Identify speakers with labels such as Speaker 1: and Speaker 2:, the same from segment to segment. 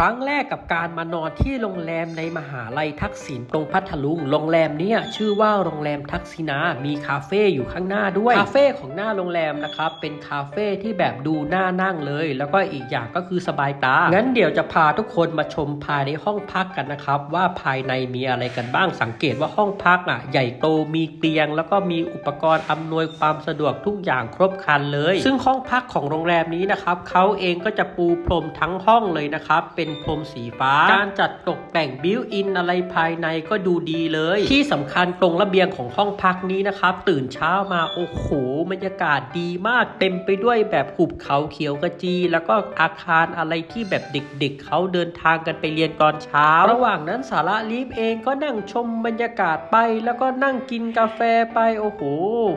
Speaker 1: ครั้งแรกกับการมานอนที่โรงแรมในมหาลัยทักษิณตรงพัทลุง โรงแรมเนี่ยชื่อว่าโรงแรมทักษิณามีคาเฟ่อยู่ข้างหน้าด้วย คาเฟ่ของหน้าโรงแรมนะครับ เป็นคาเฟ่ที่แบบดูน่านั่งเลย แล้วก็อีกอย่างก็คือสบายตา งั้นเดี๋ยวจะพาทุกคนมาชมภายในห้องพักกันนะครับ ว่าภายในมีอะไรกันบ้าง สังเกตว่าห้องพักอะใหญ่โต มีเตียง แล้วก็มีอุปกรณ์อำนวยความสะดวกทุกอย่างครบครันเลย ซึ่งห้องพักของโรงแรมนี้นะครับเขาเองก็จะปูพรมทั้งห้องเลยนะครับ เป็นพรมสีฟ้า การจัดตกแต่งบิวอินอะไรภายในก็ดูดีเลย ที่สำคัญตรงระเบียงของห้องพักนี้นะครับ ตื่นเช้ามาโอ้โหบรรยากาศดีมากเต็มไปด้วยแบบหุบเขาเขียวกระจี แล้วก็อาคารอะไรที่แบบเด็กๆเขาเดินทางกันไปเรียนตอนเช้า ระหว่างนั้นสาระลีฟเองก็นั่งชมบรรยากาศไป แล้วก็นั่งกินกาแฟไปโอ้โห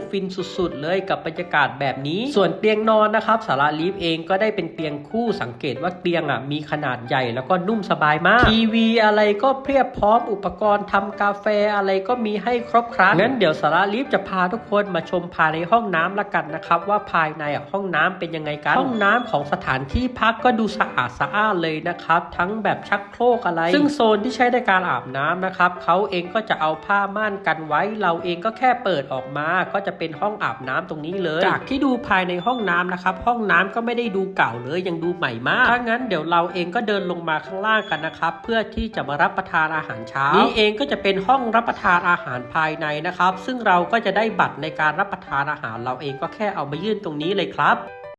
Speaker 1: ฟินสุดๆ เลยกับบรรยากาศแบบนี้ ส่วนเตียงนอนนะครับสาระลีฟเองก็ได้เป็นเตียงคู่สังเกตว่าเตียงอะมีขนาดใหญ่แล้วก็นุ่มสบายมาก ทีวีอะไรก็เพียบพร้อมอุปกรณ์ทำกาแฟอะไรก็มีให้ครบครันงั้นเดี๋ยวสาระลีฟจะพาทุกคนมาชมภายในห้องน้ำละกันนะครับว่าภายในอะห้องน้ำเป็นยังไงกันห้องน้ำของสถานที่พักก็ดูสะอาดสะอ้านเลยนะครับทั้งแบบชักโครกอะไร ซึ่งโซนที่ใช้ในการอาบน้ำนะครับเขาเองก็จะเอาผ้าม่านกันไว้ เราเองก็แค่เปิดออกมาก็จะเป็นห้องอาบน้ำตรงนี้เลย จากที่ดูภายในห้องน้ำนะครับห้องน้ำก็ไม่ได้ดูเก่าเลยยังดูใหม่มากถ้างั้นเดี๋ยวเราเองก็เดินลงมาข้างล่างกันนะครับ เพื่อที่จะมารับประทานอาหารเช้า นี้เองก็จะเป็นห้องรับประทานอาหารภายในนะครับ ซึ่งเราก็จะได้บัตรในการรับประทานอาหารเราเองก็แค่เอามายื่นตรงนี้เลยครับ